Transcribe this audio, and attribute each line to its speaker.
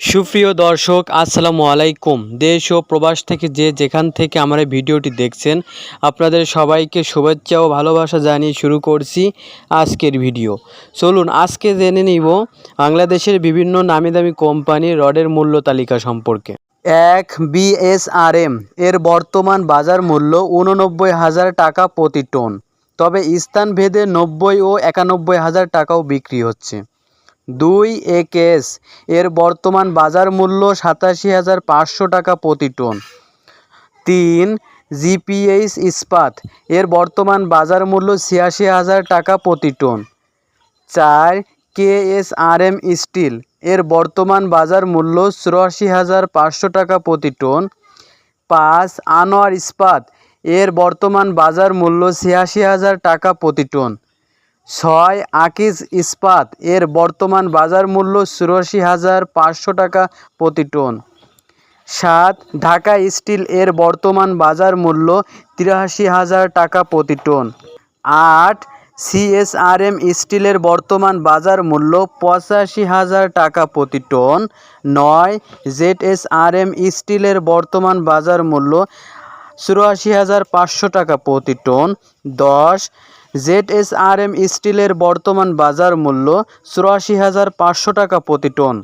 Speaker 1: সুপ্রিয় দর্শক, আসসালামু আলাইকুম। দেশ ও প্রবাস থেকে যে যেখান থেকে আমার ভিডিওটি দেখছেন, আপনাদের সবাইকে শুভেচ্ছা ও ভালোবাসা জানিয়ে শুরু করছি আজকের ভিডিও। চলুন, আজকে জেনে নিব বাংলাদেশের বিভিন্ন নামি দামি কোম্পানির রডের মূল্য তালিকা সম্পর্কে। এক বিএসআরএম এর বর্তমান বাজার মূল্য উননব্বই হাজার টাকা প্রতি টন, তবে স্থানভেদে নব্বই ও একানব্বই হাজার টাকাও বিক্রি হচ্ছে। দুই একেএস। এর বর্তমান বাজার মূল্য সাতাশি হাজার পাঁচশো টাকা প্রতি টন। তিন জিপিএইচ ইস্পাত। এর বর্তমান বাজার মূল্য ছিয়াশি হাজার টাকা প্রতি টন। চার, কেএসআরএম স্টিল। এর বর্তমান বাজার মূল্য চুরাশি হাজার পাঁচশো টাকা প্রতি টন। পাঁচ, আনোয়ার ইস্পাত। এর বর্তমান বাজার মূল্য ছিয়াশি হাজার টাকা প্রতি টন। ছয় আকিজ ইস্পাত এর বর্তমান বাজার মূল্য চুরাশি হাজার পাঁচশো টাকা প্রতি টন। সাত, ঢাকা স্টিল এর বর্তমান বাজার মূল্য তিরাশি হাজার টাকা প্রতি টন। আট, সিএসআরএম স্টিলের বর্তমান বাজার মূল্য পঁচাশি হাজার টাকা প্রতি টন। নয় জেড জেডএসআরএম স্টিলের বর্তমান বাজার মূল্য চুরাশি হাজার পাঁচশো টাকা প্রতি টন। দশ জেডএসআরএম স্টিলের বর্তমান বাজার মূল্য চুরাশি হাজার পাঁচশো টাকা প্রতি টন।